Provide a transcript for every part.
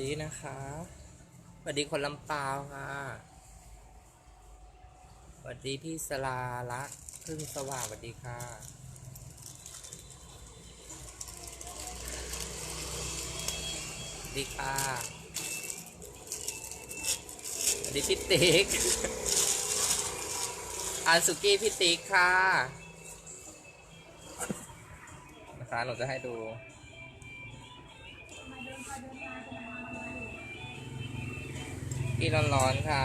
ดีนะคะสวัสดีคนลำปาวค่ะสวัสดีพี่สลาลักพึ่งสว่างสวัสดีค่ะสวัสดีค่ะสวัสดีพี่ติ๊กอันสุกี้พี่ติ๊กค่ะนะคะหนูจะให้ดู กี้ร้อนๆค่ะ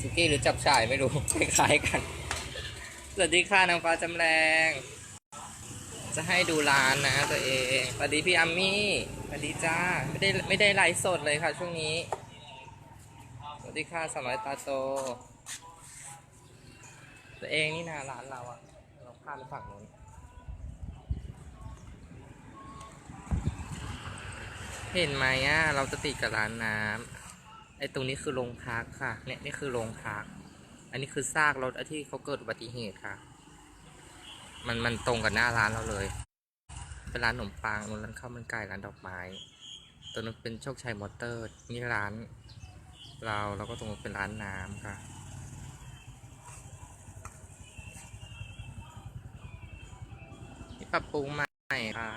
สุกี้หรือจับฉ่ายไม่รู้คล้ายๆกันสวัสดีค่ะนางฟ้าจำแรงจะให้ดูร้านนะตัวเองสวัสดีพี่อัมมี่สวัสดีจ้า ไม่ได้ไม่ได้ไลฟ์สดเลยค่ะ ช่วงนี้ สวัสดีค่ะสาวน้อยตาโต ตัวเองนี่นะร้านเราอะเราข้ามไปฝั่งนู้นเห็นไหมอะ เราจะติดกับร้านน้ำ ไอ้ตรงนี้คือโรงพักค่ะ เนี่ยนี่คือโรงพัก อันนี้คือซากรถที่เขาเกิดอุบัติเหตุค่ะ มันมันตรงกับหน้าร้านเราเลย เป็นร้านขนมปังร้านข้าวมันไก่ร้านดอกไม้ตัวนั้นเป็นโชคชัยมอเตอร์นี่ร้าน เราแล้วก็ตรงนู้นเป็นร้านน้ำค่ะนี่ปรับปรุงใหม่ค่ะ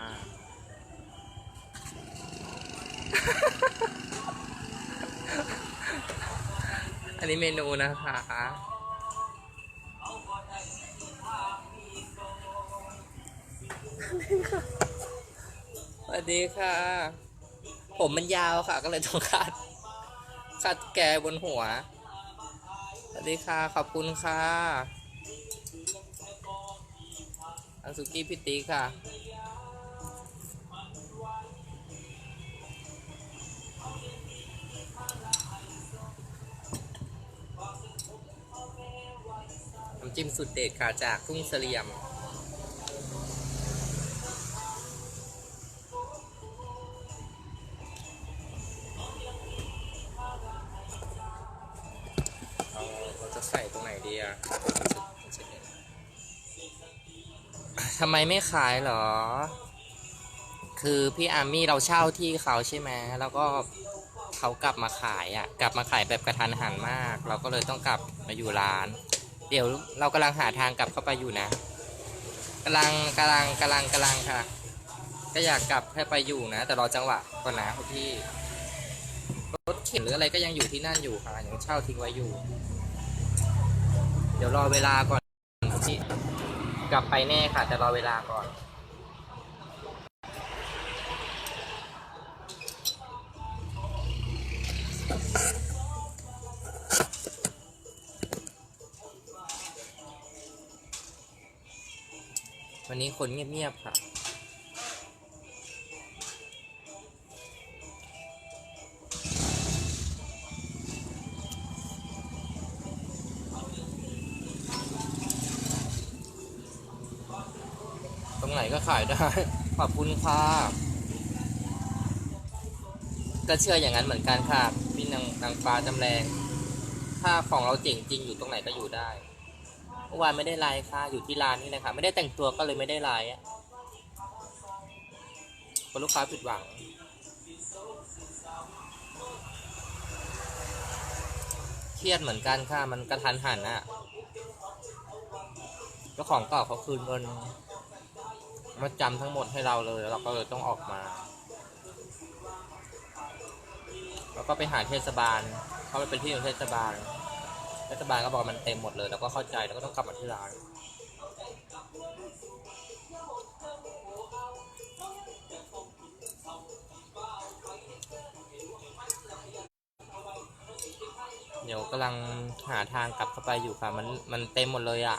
อันนี้เมนูนะคะ สวัสดีค่ะ ผมมันยาวค่ะ ก็เลยต้องคัดคัดแกบนหัว สวัสดีค่ะ ขอบคุณค่ะอันสุกี้พิติค่ะำจิ้มสุดเด็ดค่ะจากทุ่งเสลียม เราเราจะใส่ตรงไหนดีอะทำไมไม่ขายเหรอ คือพี่อาร์มี่เราเช่าที่เขาใช่ไหมแล้วก็เขากลับมาขายอะ่ะ กลับมาขายแบบกระทันหันมาก เราก็เลยต้องกลับมาอยู่ร้าน เดี๋ยวเรากำลังหาทางกลับเข้าไปอยู่นะกำลังกำลังกำลังกำลังค่ะ ก็อยากกลับให้ไปอยู่นะ แต่รอจังหวะก่อนนะคุณพี่รถเข็นหรืออะไรก็ยังอยู่ที่นั่นอยู่ค่ะยังเช่าทิ้งไว้อยู่ เดี๋ยวรอเวลาก่อนที่กลับไปแน่ค่ะ แต่รอเวลาก่อน วันนี้คนเงียบๆค่ะ ตรงไหนก็ขายได้ ขอบคุณค่ะก็เชื่ออย่างนั้นเหมือนกันค่ะ พี่นางนางฟ้าจำแรง ถ้าของเราเจ๋งจริงอยู่ตรงไหนก็อยู่ได้ เมื่อวานไม่ได้ไลฟ์ค่ะ อยู่ที่ร้านนี่เลยค่ะไม่ได้แต่งตัวก็เลยไม่ได้ไลฟ์อะคนลูกค้าผิดหวัง เครียดเหมือนกันค่ะ มันกระทันหันอะเจ้าของเก่าเขาคืนเงินมาจำทั้งหมดให้เราเลยแล้วเราก็เลยต้องออกมา แล้วก็ไปหาเทศบาล เขาไปเป็นที่ของเทศบาล เทศบาลก็บอกมันเต็มหมดเลย แล้วก็เข้าใจแล้วก็ต้องกลับมาที่ร้านเดี๋ยวกำลังหาทางกลับเข้าไปอยู่ค่ะ มันมันเต็มหมดเลยอะ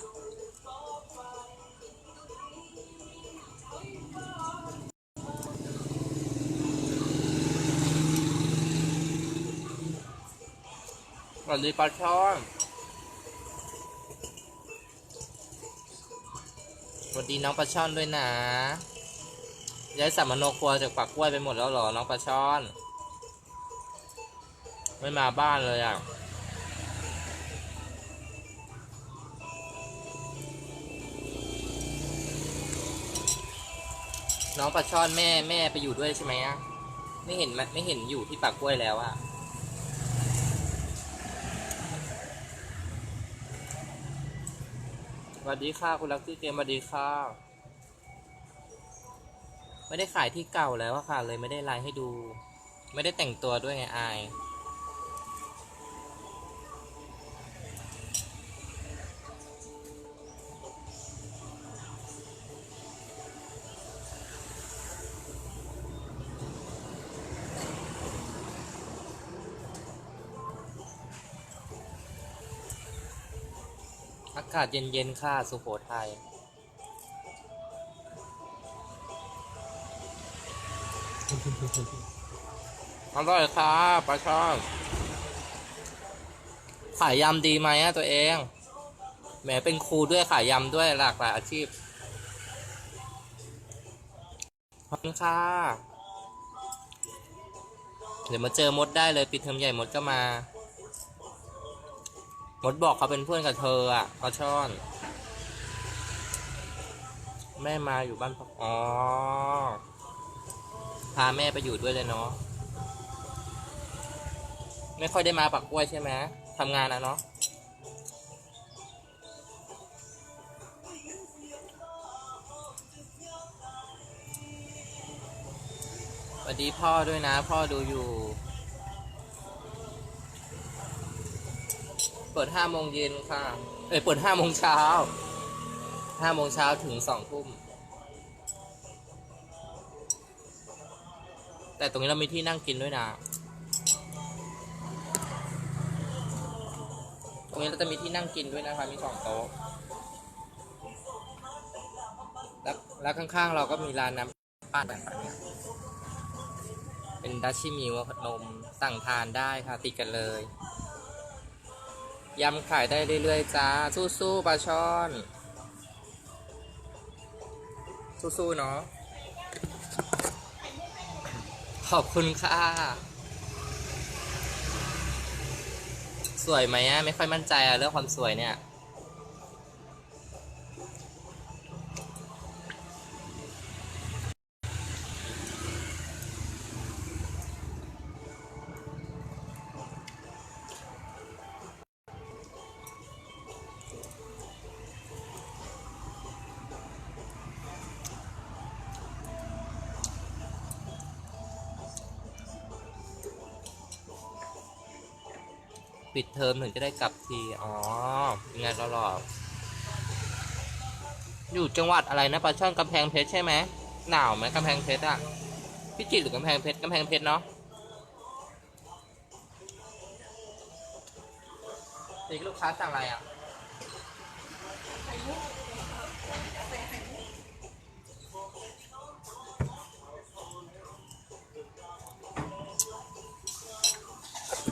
สวัสดีปลาช่อน สวัสดีน้องปลาช่อนด้วยนะย้ายสัมมโนครัวจากปากกล้วยไปหมดแล้วหรอ น้องปลาช่อน ไม่มาบ้านเลยอะน้องปลาช่อนแม่แม่ไปอยู่ด้วยใช่ไหมอะไม่เห็นไม่เห็นอยู่ที่ปากกล้วยแล้วอะ วัสดีค่ะ คุณลักซี่เกมสวัสดีค่ะ ไม่ได้ขายที่เก่าแล้วค่ะ เลยไม่ได้ไลน์ให้ดู ไม่ได้แต่งตัวด้วยไงอายากาศเย็นๆค่ะสุโขทัยอร่อยค่ะปลาช่อนขายยำดีไหมอะตัวเอง แหมเป็นครูด้วยขายยำด้วยหลากหลายอาชีพขอบคุณค่ะ เดี๋ยวมาเจอมดได้เลยปิดเทอมใหญ่มดก็มา มดบอกเขาเป็นเพื่อนกับเธออะปลาช่อน แม่มาอยู่บ้านพักอ๋อ พาแม่ไปอยู่ด้วยเลยเนาะ ไม่ค่อยได้มาปักกล้วยใช่ไหมทำงานนะเนาะสวัสดีพ่อด้วยนะ พ่อดูอยู่ เปิดห้าโมงเย็นค่ะ เอ้ยเปิดห้าโมงเช้าห้าโมงเช้าถึงสองทุ่ม แต่ตรงนี้เรามีที่นั่งกินด้วยนะ ตรงนี้เราจะมีที่นั่งกินด้วยนะคะ มีสองโต๊ะ แล้วข้างๆเราก็มีร้านน้ำปั้นแบบนี้เป็นดัชชิมิวนมสั่งทานได้ค่ะ ติดกันเลย ยำขายได้เรื่อยๆจ้า สู้ๆปลาช่อน สู้ๆเนาะขอบคุณค่ะ สวยไหมอะไม่ค่อยมั่นใจอะเรื่องความสวยเนี่ย ปิดเทอมถึงจะได้กลับที อ๋อยังไงเราหรอกอยู่จังหวัดอะไรนะปลาช่อนกำแพงเพชรใช่ไหมหนาวไหมกำแพงเพชรอะพิจิตรหรือกำแพงเพชรกำแพงเพชรเนาะเด็กลูกค้าสั่งอะไรอะ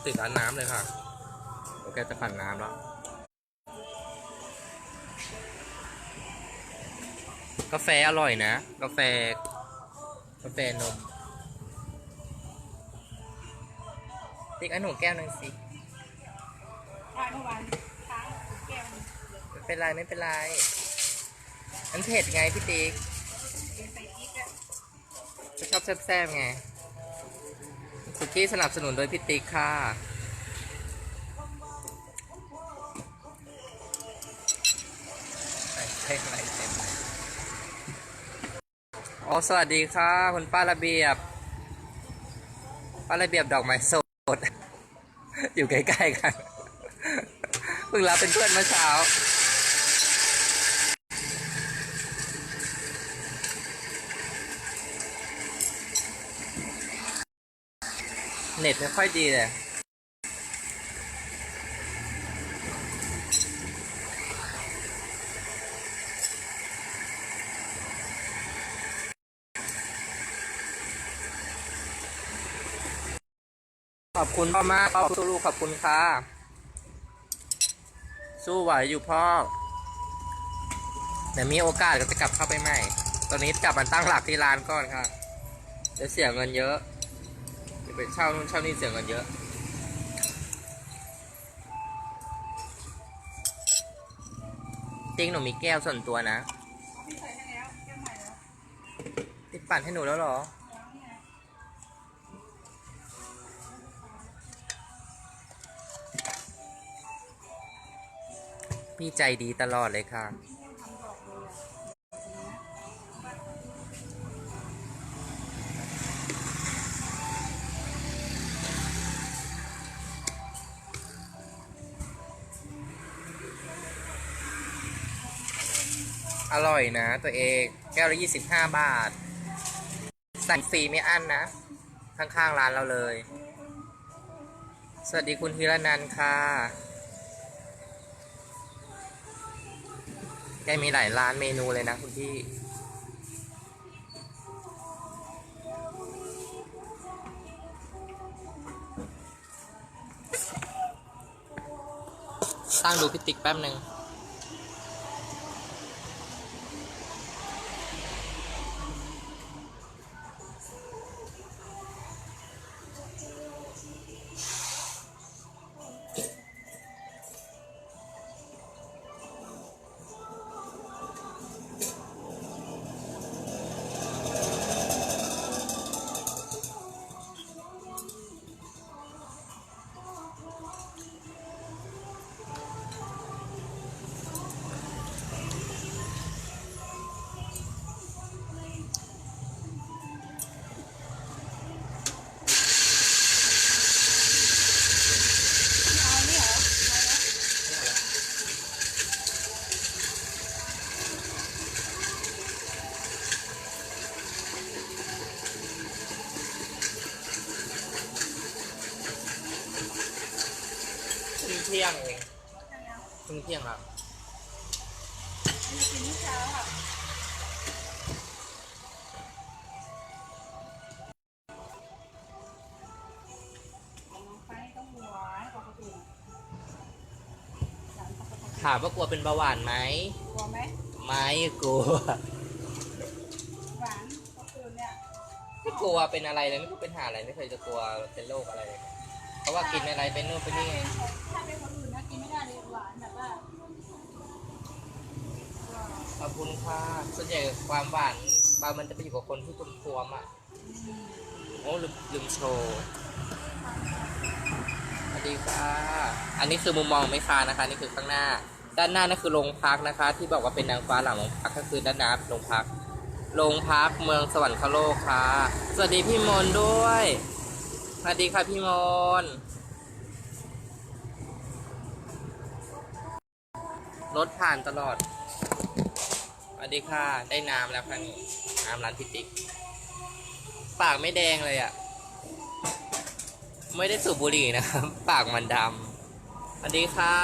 ติดร้านน้ำเลยค่ะ โอเคจะปั่นน้ำแล้ว กาแฟอร่อยนะ กาแฟ กาแฟนมติ๊กอันหนูแก้วหนึ่งสิทานเมื่อวานค้างแก้วไม่เป็นไรไม่เป็นไรอันเผ็ดไงพี่ติ๊กกินใส่พริกอะชอบแซ่บๆไงสุกี้สนับสนุนโดยพี่ติ๊กค่ะ สวัสดีค่ะคุณป้าระเบียบ ป้าระเบียบดอกไม้สด อยู่ใกล้ๆกันเพิ่งรับเป็นเพื่อนเมื่อเช้าเน็ตไม่ค่อยดีเลย ขอบคุณพ่อมากพ่อสู้ลูกขอบคุณค่ะ สู้ไหวอยู่พ่อเดี๋ยวมีโอกาสก็จะกลับเข้าไปใหม่ ตอนนี้กลับมาตั้งหลักที่ร้านก่อนค่ะเดี๋ยวเสียเงินเยอะเดี๋ยวไปเช่านู่นเช่านี่เสียเงินเยอะจริงหนูมีแก้วส่วนตัวนะติดปั่นให้หนูแล้วเหรอ พี่ใจดีตลอดเลยค่ะ อร่อยนะตัวเองแก้วละยี่สิบห้าบาท สั่งฟรีไม่อั้นนะ ข้างๆร้านเราเลย สวัสดีคุณธีรนันค่ะ กมีหลายร้านเมนูเลยนะคุณพี่ ตั้งดูพิติกแป๊บหนึ่ง เพิ่งเที่ยงเองยังไงเพิ่งเที่ยงครับมีกินที่เช้าค่ะของน้องไปต้องหวานกว่าคนอื่นหวานกว่าคนอื่นถามว่ากลัวเป็นเบาหวานไหมกลัวไหมไม่กลัว หวานกว่าคนอื่นเนี่ยไม่กลัวเป็นอะไรเลยไม่เคยเป็นหาอะไรไม่เคยจะกลัวเป็นโรคอะไรเลยเพ ราะว่ากินอะไรเป็นนู่นเป็นถ้านี่เป็นของถ้าเป็นคนอื่นนะกินไม่ได้เลยหวานแบบว่าขอบคุณค่ะส่วนใหญ่ความหวานบางมันจะไปอยู่กับคนที่คุณควมๆอะโอ้ลืมลืมโชว์สวัสดีค่ะ อันนี้คือมุมมองไม่ค้านะคะ นี่คือข้างหน้า ด้านหน้านั่นคือโรงพักนะคะ ที่บอกว่าเป็นนางฟ้าหลังโรงพักก็คือด้านหน้าโรงพักโรงพักเมืองสวรรคโลกค่ะ สวัสดีพี่มนต์ด้วย สวัสดีค่ะพี่มนรถผ่านตลอด สวัสดีค่ะ ได้น้ำแล้วค่ะนี่น้ำร้านพิติก ปากไม่แดงเลยอะ่ะ ไม่ได้สูบบุหรี่นะครับ ปากมันดำสวัสดีค่ะ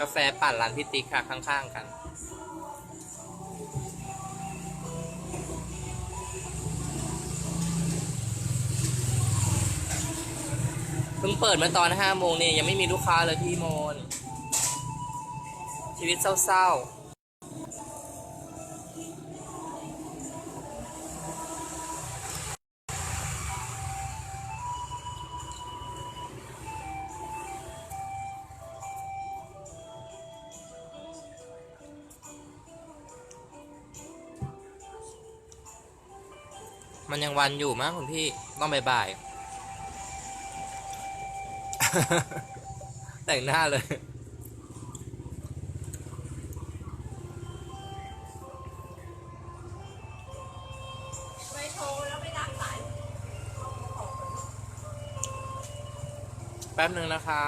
กาแฟปั่นร้านพิติกค่ะข้างๆกัน เพิ่งเปิดมาตอนห้าโมงเนี่ยยังไม่มีลูกค้าเลยพี่โมน ชีวิตเศร้าๆมันยังวันอยู่มั้งคุณพี่ ต้องบ่ายๆ แต่งหน้าเลย ไปโทรแล้วไม่รับสาย แป๊บหนึ่งนะคะ